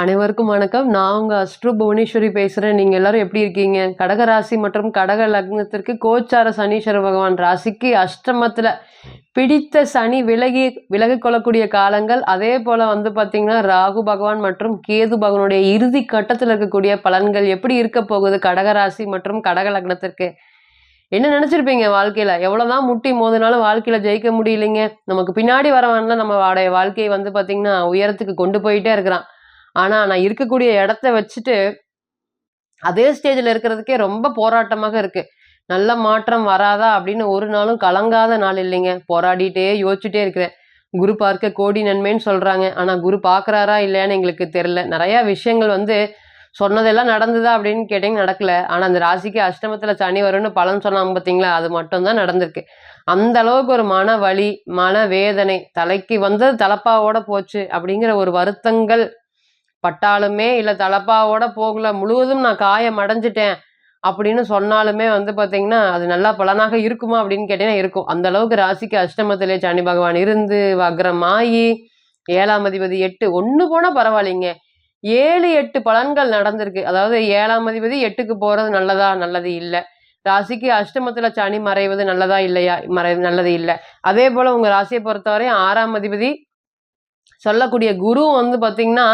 அனைவருக்கும் வணக்கம். நான் உங்க அஸ்ட்ரு புவனேஸ்வரி பேசுறேன். நீங்க எல்லாரும் எப்படி இருக்கீங்க? கடக ராசி மற்றும் கடக லக்னத்திற்கு கோச்சார சனீஸ்வர பகவான் ராசிக்கு அஷ்டமத்துல பிடித்த சனி விலகி விலகி கொள்ளக்கூடிய காலங்கள். அதே போல வந்து பாத்தீங்கன்னா ராகு பகவான் மற்றும் கேது பகவானுடைய இறுதி கட்டத்தில் இருக்கக்கூடிய பலன்கள் எப்படி இருக்க போகுது? கடக ராசி மற்றும் கடக லக்னத்திற்கு. என்ன நினைச்சிருப்பீங்க வாழ்க்கையில? எவ்வளவுதான் முட்டி மோதினாலும் வாழ்க்கையில ஜெயிக்க முடியலைங்க. நமக்கு பின்னாடி வரவன்லாம் நம்ம வாடைய வாழ்க்கையை வந்து பாத்தீங்கன்னா உயரத்துக்கு கொண்டு போயிட்டே இருக்கிறான். ஆனால் நான் இருக்கக்கூடிய இடத்த வச்சுட்டு அதே ஸ்டேஜில் இருக்கிறதுக்கே ரொம்ப போராட்டமாக இருக்குது நல்ல மாற்றம் வராதா அப்படின்னு ஒரு நாளும் கலங்காத நாள் இல்லைங்க. போராடிட்டே யோசிச்சுட்டே இருக்கிறேன். குரு பார்க்க கோடி நன்மைன்னு சொல்கிறாங்க ஆனால் குரு பார்க்குறாரா இல்லையான்னு எங்களுக்கு தெரியல. நிறையா விஷயங்கள் வந்து சொன்னதெல்லாம் நடந்ததா அப்படின்னு கேட்டீங்க நடக்கல. ஆனால் அந்த ராசிக்கு அஷ்டமத்தில் சனி வரும்னு பலன் சொன்னாங்க பார்த்தீங்களா அது மட்டும்தான் நடந்திருக்கு. அந்த அளவுக்கு ஒரு மன வலி மன வேதனை தலைக்கு வந்தது தலப்பாவோட போச்சு அப்படிங்கிற ஒரு வருத்தங்கள் பட்டாலுமே இல்லை தலப்பாவோட போகல முழுவதும் நான் காயம் அடைஞ்சிட்டேன் அப்படின்னு சொன்னாலுமே வந்து பார்த்தீங்கன்னா அது நல்லா பலனாக இருக்குமா அப்படின்னு கேட்டீங்கன்னா இருக்கும். அந்த அளவுக்கு ராசிக்கு அஷ்டமத்திலே சனி பகவான் இருந்து வக்ரமாயி ஏழாம் அதிபதி எட்டு ஒன்று போனால் பரவாயில்லைங்க. ஏழு எட்டு பலன்கள் நடந்திருக்கு. அதாவது ஏழாம் அதிபதி எட்டுக்கு போகிறது நல்லதா நல்லது இல்லை. ராசிக்கு அஷ்டமத்தில் சனி மறைவது நல்லதா இல்லையா? மறை நல்லது இல்லை. அதே போல் உங்கள் ராசியை பொறுத்தவரை ஆறாம் அதிபதி சொல்லக்கூடிய குரு வந்து பார்த்திங்கன்னா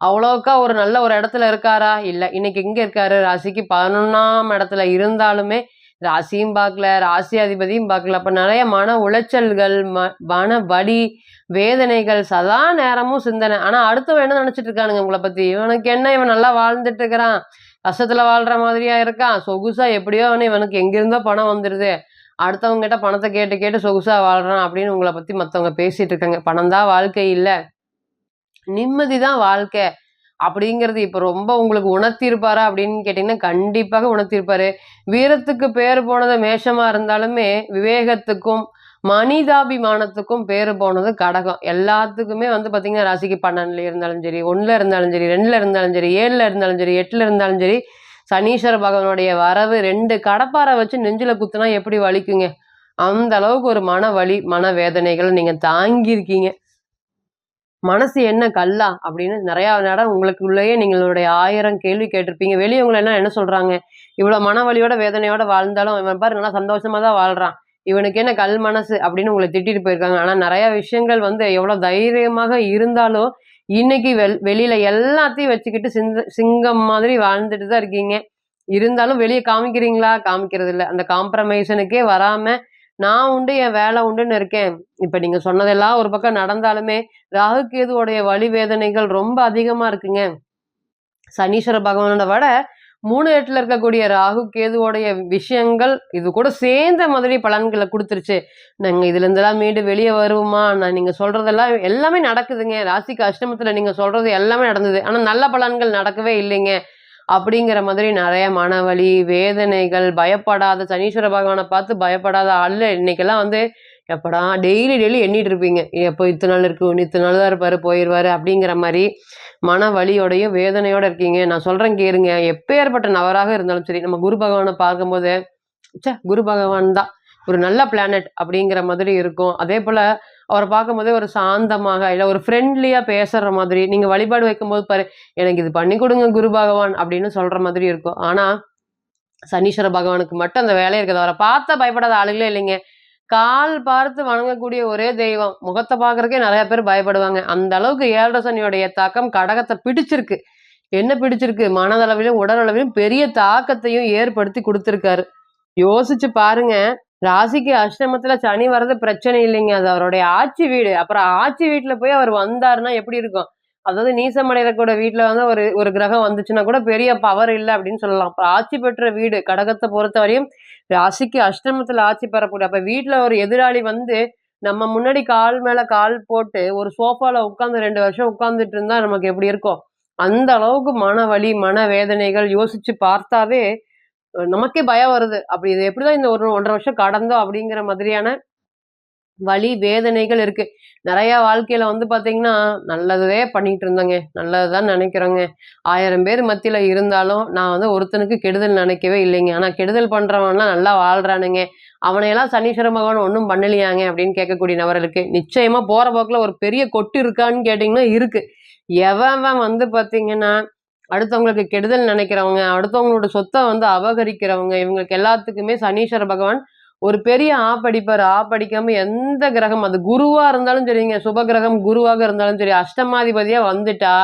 அவ்வளோக்கா ஒரு நல்ல ஒரு இடத்துல இருக்காரா? இல்லை இன்னைக்கு எங்கே இருக்காரு? ராசிக்கு பதினொன்றாம் இடத்துல இருந்தாலுமே ராசியும் பார்க்கல ராசி அதிபதியும் பார்க்கல. அப்போ நிறைய மன உளைச்சல்கள் ம மன வலி வேதனைகள் சதா நேரமும் சிந்தனை. ஆனால் அடுத்தவன் என்ன நினச்சிட்டு இருக்கானுங்க உங்களை பற்றி இவனுக்கு என்ன? இவன் நல்லா வாழ்ந்துட்டு இருக்கிறான். கஷ்டத்தில் வாழ்கிற மாதிரியா இருக்கான். சொகுசாக எப்படியோ அவனு இவனுக்கு எங்கிருந்தோ பணம் வந்துடுது அடுத்தவங்க கிட்ட பணத்தை கேட்டு கேட்டு சொகுசாக வாழ்கிறான் அப்படின்னு உங்களை பற்றி மற்றவங்க பேசிகிட்டு இருக்காங்க. பணம் தான் வாழ்க்கை இல்லை. நிம்மதி தான் வாழ்க்கை. அப்படிங்கிறது இப்போ ரொம்ப உங்களுக்கு உணர்த்தியிருப்பாரா அப்படின்னு கேட்டிங்கன்னா கண்டிப்பாக உணர்த்தியிருப்பாரு. வீரத்துக்கு பேர் போனது மேஷமாக இருந்தாலுமே விவேகத்துக்கும் மனிதாபிமானத்துக்கும் பேர் போனது கடகம். எல்லாத்துக்குமே வந்து பார்த்திங்கன்னா ராசிக்கு பன்னெண்டுல இருந்தாலும் சரி ஒன்றில் இருந்தாலும் சரி ரெண்டில் இருந்தாலும் சரி ஏழில் இருந்தாலும் சரி எட்டில் இருந்தாலும் சரி சனீஸ்வர பகவானுடைய வரவு ரெண்டு கடப்பாரை வச்சு நெஞ்சில் குத்துனா எப்படி வலிக்குங்க? அந்த அளவுக்கு ஒரு மன வலி மன வேதனைகள் நீங்கள் தாங்கியிருக்கீங்க. மனசு என்ன கல்லா அப்படின்னு நிறைய நேரம் உங்களுக்குள்ளேயே நீங்களுடைய ஆயிரம் கேள்வி கேட்டிருப்பீங்க. வெளியே உங்களை என்ன சொல்றாங்க? இவ்வளவு மனவழியோட வேதனையோட வாழ்ந்தாலும் இவன் பாரு நல்லா சந்தோஷமா தான் வாழ்றான். இவனுக்கு என்ன கல் மனசு அப்படின்னு உங்களை திட்டிட்டு போயிருக்காங்க. ஆனா நிறைய விஷயங்கள் வந்து எவ்வளவு தைரியமாக இருந்தாலும் இன்னைக்கு வெள் வெளியில எல்லாத்தையும் வச்சுக்கிட்டு சிந்த சிங்கம் மாதிரி வாழ்ந்துட்டு தான் இருக்கீங்க. இருந்தாலும் வெளியே காமிக்கிறீங்களா? காமிக்கிறது இல்லை அந்த காம்ப்ரமைசனுக்கே வராமல் நான் உண்டு என் வேலை உண்டுன்னு இருக்கேன். இப்போ நீங்கள் சொன்னதெல்லாம் ஒரு பக்கம் நடந்தாலுமே ராகு கேதுவோடைய வழி வேதனைகள் ரொம்ப அதிகமாக இருக்குங்க. சனீஸ்வர பகவானோட விட மூணு எட்டில் இருக்கக்கூடிய ராகு கேதுவோடைய விஷயங்கள் இது கூட சேர்ந்த மாதிரி பலன்களை கொடுத்துருச்சு. நாங்கள் இதுல இருந்தெல்லாம் மீண்டு வெளியே வருவோமா? நான் நீங்கள் சொல்கிறதெல்லாம் எல்லாமே நடக்குதுங்க. ராசிக்கு அஷ்டமத்தில் நீங்கள் சொல்கிறது எல்லாமே நடந்தது. ஆனால் நல்ல பலன்கள் நடக்கவே இல்லைங்க. அப்படிங்கிற மாதிரி நிறைய மனவழி வேதனைகள் பயப்படாத சனீஸ்வர பகவானை பார்த்து பயப்படாத ஆள் இன்னைக்கெல்லாம் வந்து எப்படா டெய்லி டெய்லி எண்ணிட்டு இருப்பீங்க. எப்போ இத்தனை நாள் இருக்கு? இத்தனை நாள் தான் இருப்பாரு போயிடுவாரு அப்படிங்கிற மாதிரி மன வலியோடையும் வேதனையோட இருக்கீங்க. நான் சொல்றேன் கேளுங்க. எப்பேற்பட்ட நபராக இருந்தாலும் சரி நம்ம குரு பகவானை பார்க்கும்போது ச்சே குரு பகவான் தான். ஒரு நல்ல பிளானட் அப்படிங்கிற மாதிரி இருக்கும். அதே போல் அவரை பார்க்கும்போதே ஒரு சாந்தமாக இல்லை ஒரு ஃப்ரெண்ட்லியாக பேசுகிற மாதிரி நீங்கள் வழிபாடு வைக்கும்போது பாரு எனக்கு இது பண்ணி கொடுங்க குரு பகவான் அப்படின்னு சொல்கிற மாதிரி இருக்கும். ஆனால் சனீஸ்வர பகவானுக்கு மட்டும் அந்த வேலை இருக்குது. அவரை பார்த்தா பயப்படாத ஆளுங்களே இல்லைங்க. கால் பார்த்து வணங்கக்கூடிய ஒரே தெய்வம். முகத்தை பார்க்குறக்கே நிறைய பேர் பயப்படுவாங்க. அந்த அளவுக்கு ஏழரை சனியோடைய தாக்கம் கடகத்தை பிடிச்சிருக்கு. என்ன பிடிச்சிருக்கு? மனதளவிலும் உடலளவிலும் பெரிய தாக்கத்தையும் ஏற்படுத்தி கொடுத்துருக்காரு. யோசிச்சு பாருங்க. ராசிக்கு அஷ்டமத்துல சனி வர்றது பிரச்சனை இல்லைங்க. அது அவருடைய ஆட்சி வீடு. அப்புறம் ஆட்சி வீட்டுல போய் அவர் வந்தாருன்னா எப்படி இருக்கும்? அதாவது நீசமடைகிற கூட வீட்டுல வந்து ஒரு ஒரு கிரகம் வந்துச்சுன்னா கூட பெரிய பவர் இல்லை அப்படின்னு சொல்லலாம். அப்புறம் ஆட்சி பெற்ற வீடு கடகத்தை பொறுத்த வரையும் ராசிக்கு அஷ்டமத்துல ஆட்சி பெறக்கூடிய அப்ப வீட்டுல ஒரு எதிராளி வந்து நம்ம முன்னாடி கால் மேல கால் போட்டு ஒரு சோஃபால உட்காந்து ரெண்டு வருஷம் உட்காந்துட்டு இருந்தா நமக்கு எப்படி இருக்கும்? அந்த அளவுக்கு மன வலி மன வேதனைகள் யோசிச்சு பார்த்தாவே நமக்கே பயம் வருது. அப்படி இது எப்படிதான் இந்த ஒரு ஒன்றரை வருஷம் கடந்தோம் அப்படிங்கிற மாதிரியான வழி வேதனைகள் இருக்கு. நிறைய வாழ்க்கையில வந்து பாத்தீங்கன்னா நல்லதே பண்ணிட்டு இருந்தேங்க. நல்லதுதான் நினைக்கிறோங்க. ஆயிரம் பேர் மத்தியில இருந்தாலும் நான் வந்து ஒருத்தனுக்கு கெடுதல் நினைக்கவே இல்லைங்க. ஆனா கெடுதல் பண்றவன்லாம் நல்லா வாழ்றானுங்க. அவனையெல்லாம் சனீஸ்வர பகவான் ஒன்றும் பண்ணலையாங்க அப்படின்னு கேட்கக்கூடிய நபர்களுக்கு நிச்சயமா போற போக்குல ஒரு பெரிய கொட்டு இருக்கான்னு கேட்டீங்கன்னா இருக்கு. எவன் வந்து பாத்தீங்கன்னா அடுத்தவங்களுக்கு கெடுதல் நினைக்கிறவங்க அடுத்தவங்களோட சொத்தை வந்து அபகரிக்கிறவங்க இவங்களுக்கு எல்லாத்துக்குமே சனீஸ்வர பகவான் ஒரு பெரிய ஆப்படிப்பார் ஆப்படிக்காம எந்த கிரகம் அது குருவா இருந்தாலும் சரிங்க சுப கிரகம் குருவாக இருந்தாலும் சரி அஷ்டமாதிபதியா வந்துட்டா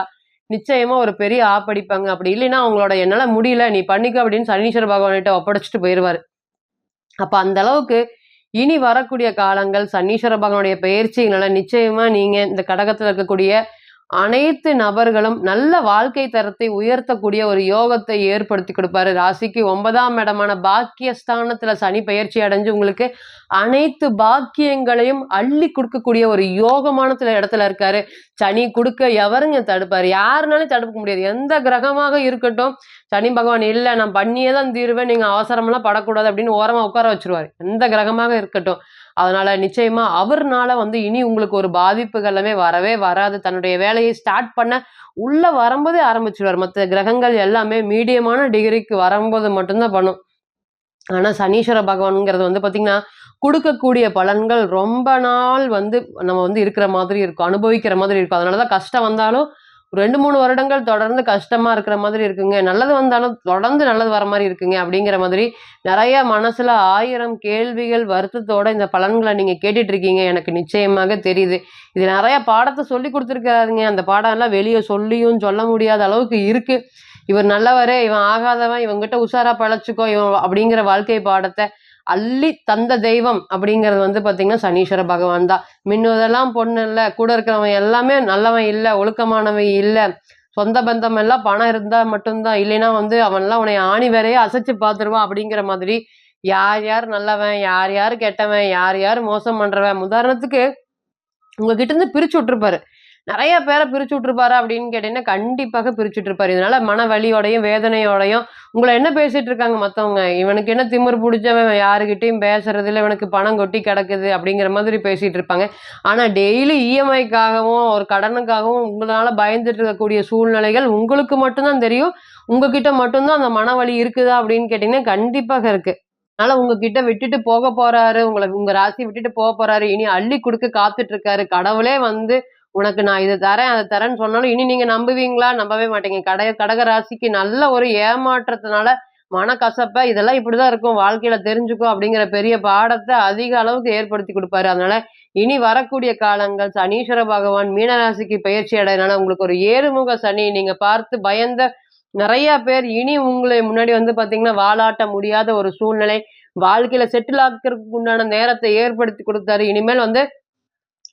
நிச்சயமா ஒரு பெரிய ஆப்படிப்பாங்க அப்படி இல்லைன்னா அவங்களோட என்னால முடியல நீ பண்ணிக்க அப்படின்னு சனீஸ்வர பகவான்கிட்ட ஒப்படைச்சிட்டு போயிடுவாரு அப்ப அந்த அளவுக்கு இனி வரக்கூடிய காலங்கள் சனீஸ்வர பகவானுடைய பயிற்சிகளால நிச்சயமா நீங்க இந்த கடகத்துல இருக்கக்கூடிய அனைத்து நபர்களும் நல்ல வாழ்க்கை தரத்தை உயர்த்தக்கூடிய ஒரு யோகத்தை ஏற்படுத்தி கொடுப்பாரு. ராசிக்கு ஒன்பதாம் இடமான பாக்கியஸ்தானத்துல சனி பயிற்சி அடைஞ்சு உங்களுக்கு அனைத்து பாக்கியங்களையும் அள்ளி கொடுக்கக்கூடிய ஒரு யோகமானத்துல இடத்துல இருக்காரு. சனி கொடுக்க எவருங்க தடுப்பாரு? யாருனாலும் தடுக்க முடியாது. எந்த கிரகமாக இருக்கட்டும் சனி பகவான் இல்லை நான் பண்ணியே தான் தீருவேன் நீங்க அவசரமெல்லாம் படக்கூடாது அப்படின்னு ஓரமா உட்கார வச்சிருவாரு. எந்த கிரகமாக இருக்கட்டும். அதனால் நிச்சயமாக அவர்னால வந்து இனி உங்களுக்கு ஒரு பாதிப்புகள் எல்லாமே வரவே வராது. தன்னுடைய வேலையை ஸ்டார்ட் பண்ண உள்ளே வரும்போதே ஆரம்பிச்சிடுவார் மற்ற கிரகங்கள் எல்லாமே மீடியமான டிகிரிக்கு வரும்போது மட்டும்தான் பண்ணும். ஆனால் சனீஸ்வர பகவான்ங்கிறது வந்து பார்த்திங்கன்னா கொடுக்கக்கூடிய பலன்கள் ரொம்ப நாள் வந்து நம்ம வந்து இருக்கிற மாதிரி இருக்கும். அனுபவிக்கிற மாதிரி இருக்கும். அதனாலதான் கஷ்டம் வந்தாலும் ரெண்டு மூணு வருடங்கள் தொடர்ந்து கஷ்டமாக இருக்கிற மாதிரி இருக்குங்க. நல்லது வந்தாலும் தொடர்ந்து நல்லது வர மாதிரி இருக்குங்க அப்படிங்கிற மாதிரி நிறைய மனசில் ஆயிரம் கேள்விகள் வருத்தத்தோட இந்த பலன்களை நீங்கள் கேட்டுட்டு இருக்கீங்க எனக்கு நிச்சயமாக தெரியுது. இது நிறைய பாடத்தை சொல்லி கொடுத்துருக்காருங்க. அந்த பாடம் எல்லாம் வெளியே சொல்லியும் சொல்ல முடியாத அளவுக்கு இருக்குது இவர் நல்லவரே இவன் ஆகாதவன் இவங்கிட்ட உஷாரா பழச்சிக்கோ இவன் அப்படிங்கிற வாழ்க்கை பாடத்தை அள்ளி தந்த தெய்வம் அப்படிங்கிறது வந்து பார்த்தீங்கன்னா சனீஸ்வர பகவான் தான். மின்னதெல்லாம் பொண்ணு இல்லை கூட இருக்கிறவன் எல்லாமே நல்லவன் இல்லை ஒழுக்கமானவன் இல்லை. சொந்த பந்தம் எல்லாம் பணம் இருந்தால் மட்டும்தான். இல்லைன்னா வந்து அவன்லாம் உன்னை ஆணி வேறையே அசைச்சு பார்த்துருவான் அப்படிங்கிற மாதிரி. யார் யார் நல்லவன் யார் யார் கெட்டவன் யார் யார் மோசம் பண்ணுறவன் உதாரணத்துக்கு உங்ககிட்ட இருந்து பிரிச்சு விட்டுருப்பாரு. நிறைய பேரை பிரிச்சு விட்டுருப்பாரு அப்படின்னு கேட்டீங்கன்னா கண்டிப்பாக பிரிச்சு விட்டுருப்பாரு இதனால மன வலியோடையும் வேதனையோடையும் உங்களை என்ன பேசிட்டு இருக்காங்க மற்றவங்க இவனுக்கு என்ன திமிர் பிடிச்சவன்? யாருக்கிட்டையும் பேசுறது இல்லை. இவனுக்கு பணம் கொட்டி கிடக்குது அப்படிங்கிற மாதிரி பேசிட்டு இருப்பாங்க. ஆனா டெய்லி இஎம்ஐக்காகவும் ஒரு கடனுக்காகவும் உங்களால பயந்துட்டு இருக்கக்கூடிய சூழ்நிலைகள் உங்களுக்கு மட்டும்தான் தெரியும். உங்ககிட்ட மட்டும்தான் அந்த மனவலி இருக்குதா அப்படின்னு கேட்டீங்கன்னா கண்டிப்பாக இருக்கு. அதனால உங்ககிட்ட விட்டுட்டு போக போறாரு. உங்களை உங்க ராசி விட்டுட்டு போக போறாரு. இனி அள்ளி கொடுக்க காத்துட்டு இருக்காரு. கடவுளே வந்து உனக்கு நான் இதை தரேன் அதை தரேன்னு சொன்னாலும் இனி நீங்க நம்புவீங்களா? நம்பவே மாட்டீங்க. கடை கடக ராசிக்கு நல்ல ஒரு ஏமாற்றத்தினால மனக்கசப்ப இதெல்லாம் இப்படிதான் இருக்கும். வாழ்க்கையில தெரிஞ்சுக்கோ அப்படிங்கிற பெரிய பாடத்தை அதிக அளவுக்கு ஏற்படுத்தி கொடுப்பாரு. அதனால இனி வரக்கூடிய காலங்கள் சனீஸ்வர பகவான் மீனராசிக்கு பயிற்சி அடையினால உங்களுக்கு ஒரு ஏறுமுக சனி. நீங்க பார்த்து பயந்த நிறைய பேர் இனி உங்களை முன்னாடி வந்து பாத்தீங்கன்னா வாலாட்ட முடியாத ஒரு சூழ்நிலை. வாழ்க்கையில செட்டில் ஆக்கிறதுக்கு உண்டான நேரத்தை ஏற்படுத்தி கொடுத்தாரு. இனிமேல் வந்து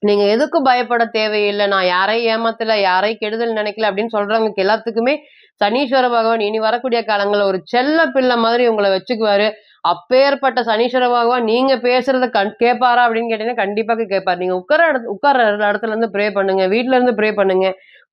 நீங்க எதுக்கும் பயப்பட தேவையில்லை. நான் யாரையும் ஏமாத்தல யாரையும் கெடுதல் நினைக்கல அப்படின்னு சொல்றவங்களுக்கு எல்லாத்துக்குமே சனீஸ்வர பகவான் இனி வரக்கூடிய காலங்களில் ஒரு செல்ல பிள்ளை மாதிரி உங்களை வச்சுக்குவாரு. அப்பேற்பட்ட சனீஸ்வர பகவான் நீங்க பேசுறத கண் கேட்பாரா அப்படின்னு கேட்டீங்கன்னா கண்டிப்பாக கேட்பாரு. நீங்க உட்கார இடத்து உட்கார இடத்துல இருந்து ப்ரே பண்ணுங்க. வீட்டுல இருந்து ப்ரே பண்ணுங்க.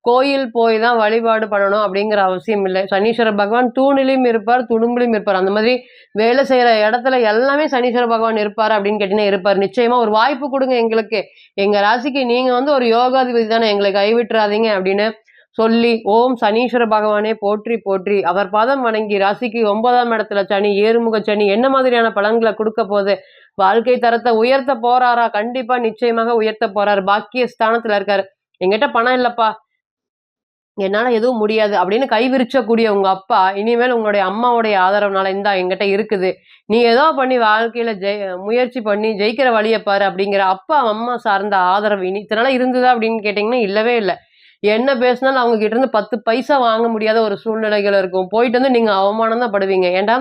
கோயில் போய் தான் வழிபாடு பண்ணணும் அப்படிங்கிற அவசியம் இல்லை. சனீஸ்வர பகவான் தூணிலையும் இருப்பார் துடும்புலையும் இருப்பார். அந்த மாதிரி வேலை செய்கிற இடத்துல எல்லாமே சனீஸ்வர பகவான் இருப்பார் அப்படின்னு கேட்டீங்கன்னா இருப்பார். நிச்சயமாக ஒரு வாய்ப்பு கொடுங்க எங்களுக்கு. எங்கள் ராசிக்கு நீங்கள் வந்து ஒரு யோகாதிபதி தானே எங்களை கைவிட்டுறாதீங்க அப்படின்னு சொல்லி ஓம் சனீஸ்வர பகவானே போற்றி போற்றி. அவர் பாதம் வணங்கி ராசிக்கு ஒன்பதாம் இடத்துல சனி ஏறுமுக சனி என்ன மாதிரியான பலன்களை கொடுக்க போகுது? வாழ்க்கை தரத்தை உயர்த்த போறாரா? கண்டிப்பா நிச்சயமாக உயர்த்த போறாரு. பாக்கிய ஸ்தானத்துல இருக்காரு. எங்கிட்ட பணம் இல்லப்பா. என்னால் எதுவும் முடியாது அப்படின்னு கை விரிச்சக்கூடிய அப்பா இனிமேல் உங்களுடைய அம்மாவுடைய ஆதரவுனால இந்தா எங்கிட்ட இருக்குது. நீ ஏதோ பண்ணி வாழ்க்கையில் ஜெய் முயற்சி பண்ணி ஜெயிக்கிற வழியை பாரு அப்படிங்கிற அப்பா அம்மா சார்ந்த ஆதரவு இனி இத்தனால இருந்ததா அப்படின்னு கேட்டிங்கன்னா இல்லவே இல்லை. என்ன பேசினாலும் அவங்க கிட்ட இருந்து பத்து பைசா வாங்க முடியாத ஒரு சூழ்நிலைகள் இருக்கும். போயிட்டு வந்து நீங்கள் அவமானம் தான் படுவீங்க. ஏன்டா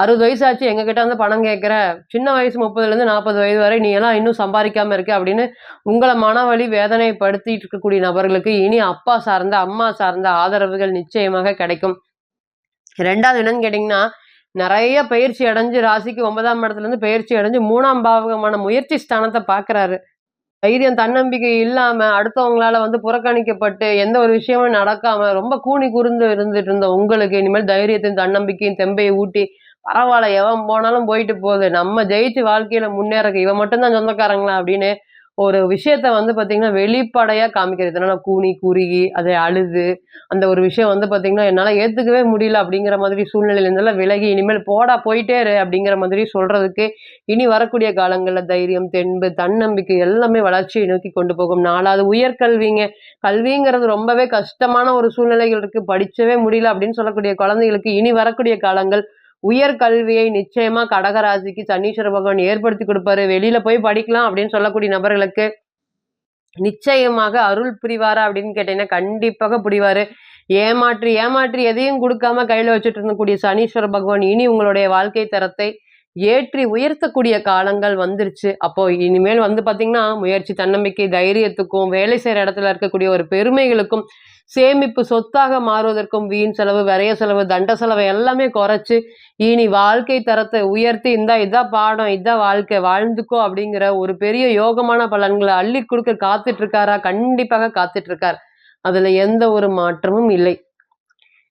அறுபது வயசு ஆச்சு எங்க கிட்ட வந்து பணம் கேட்குற சின்ன வயசு முப்பதுலேருந்து நாற்பது வயது வரை நீ எல்லாம் இன்னும் சம்பாதிக்காம இருக்க அப்படின்னு உங்களை மனவழி வேதனைப்படுத்திட்டு இருக்கக்கூடிய நபர்களுக்கு இனி அப்பா சார்ந்த அம்மா சார்ந்த ஆதரவுகள் நிச்சயமாக கிடைக்கும். ரெண்டாவது என்னன்னு கேட்டிங்கன்னா நிறைய பயிற்சி அடைஞ்சு ராசிக்கு ஒன்பதாம் இடத்துல இருந்து பயிற்சி அடைஞ்சு மூணாம் பாவகமான முயற்சி ஸ்தானத்தை பார்க்குறாரு. தைரியம் தன்னம்பிக்கை இல்லாம அடுத்தவங்களால வந்து புறக்கணிக்கப்பட்டு எந்த ஒரு விஷயமும் நடக்காம ரொம்ப கூனி குறுந்து இருந்துட்டு இருந்த உங்களுக்கு இனிமேல் தைரியத்தையும் தன்னம்பிக்கையும் தெம்பையை ஊட்டி பரவாயில்ல எவன் போனாலும் போயிட்டு போகுது. நம்ம ஜெயிச்சு வாழ்க்கையில முன்னேறக்கு இவன் மட்டும்தான் சொந்தக்காரங்களா அப்படின்னு ஒரு விஷயத்த வந்து பார்த்தீங்கன்னா, வெளிப்படையாக காமிக்கிறது. என்னால் கூனி, குறுகி, அதை அழுது, அந்த ஒரு விஷயம் வந்து பார்த்தீங்கன்னா, என்னால் ஏற்றுக்கவே முடியல அப்படிங்கிற மாதிரி சூழ்நிலையிலேருந்தெல்லாம் விலகி, இனிமேல் போடா போயிட்டே இரு அப்படிங்கிற மாதிரி சொல்கிறதுக்கு இனி வரக்கூடிய காலங்களில் தைரியம், தென்பு, தன்னம்பிக்கை எல்லாமே வளர்ச்சியை நோக்கி கொண்டு போகும். நாலாவது உயர்கல்விங்க. கல்விங்கிறது ரொம்பவே கஷ்டமான ஒரு சூழ்நிலைகள் இருக்குது படிச்சவே முடியல அப்படின்னு சொல்லக்கூடிய குழந்தைகளுக்கு, இனி வரக்கூடிய காலங்கள் உயர் கல்வியை நிச்சயமா கடகராசிக்கு சனீஸ்வர பகவான் ஏற்படுத்தி கொடுப்பாரு. வெளியில போய் படிக்கலாம் அப்படின்னு சொல்லக்கூடிய நபர்களுக்கு, நிச்சயமாக அருள் புரிவாரா அப்படின்னு கேட்டீங்கன்னா, கண்டிப்பாக புரிவாரு. ஏமாற்றி, ஏமாற்றி எதையும் கொடுக்காம கையில வச்சுட்டு இருந்தக்கூடிய சனீஸ்வர பகவான் இனி உங்களுடைய வாழ்க்கை தரத்தை ஏற்றி உயர்த்தக்கூடிய காலங்கள் வந்துருச்சு. அப்போ இனிமேல் வந்து பார்த்தீங்கன்னா, முயற்சி, தன்னம்பிக்கை, தைரியத்துக்கும், வேலை செய்கிற இடத்துல இருக்கக்கூடிய ஒரு பெருமைகளுக்கும், சேமிப்பு சொத்தாக மாறுவதற்கும், வீண் செலவு, விரைய செலவு, தண்ட செலவு எல்லாமே குறைச்சு, இனி வாழ்க்கை தரத்தை உயர்த்தி, இந்தா இதான் பாடம், இதான் வாழ்க்கை, வாழ்ந்துக்கோ அப்படிங்கிற ஒரு பெரிய யோகமான பலன்களை அள்ளி கொடுக்க காத்துட்டு இருக்காரா? கண்டிப்பாக காத்துட்டு இருக்கார். அதுல எந்த ஒரு மாற்றமும் இல்லை.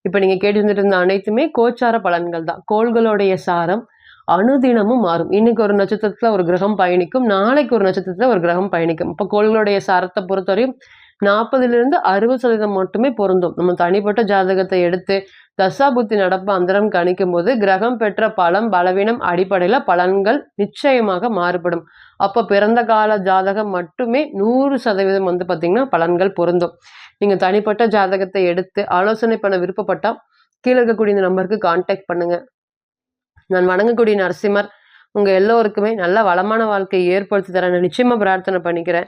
இப்ப நீங்க கேட்டிருந்துட்டு இருந்த அனைத்துமே கோச்சார பலன்கள் தான். கோள்களுடைய சாரம் அனுதினமும் மாறும். இன்னைக்கு ஒரு நட்சத்திரத்துல ஒரு கிரகம் பயணிக்கும். நாளைக்கு ஒரு நட்சத்திரத்துல ஒரு கிரகம் பயணிக்கும். இப்ப கோள்களுடைய சாரத்தை பொறுத்தவரையும் 40லிருந்து 60% மட்டுமே பொருந்தும். நம்ம தனிப்பட்ட ஜாதகத்தை எடுத்து தசாபுத்தி நடப்பு அந்தரம் கணிக்கும்போது, கிரகம் பெற்ற பலம், பலவீனம் அடிப்படையில் பலன்கள் நிச்சயமாக மாறுபடும். அப்போ பிறந்த கால ஜாதகம் மட்டுமே 100% வந்து பார்த்திங்கன்னா பலன்கள் பொருந்தும். நீங்கள் தனிப்பட்ட ஜாதகத்தை எடுத்து ஆலோசனை பண்ண விருப்பப்பட்டால் கீழே இருக்கக்கூடிய இந்த நம்பருக்கு கான்டாக்ட் பண்ணுங்கள் நான் வணங்கக்கூடிய நரசிம்மர் உங்கள் எல்லோருக்குமே நல்ல வளமான வாழ்க்கையை ஏற்படுத்தி தர நான் பிரார்த்தனை பண்ணிக்கிறேன்.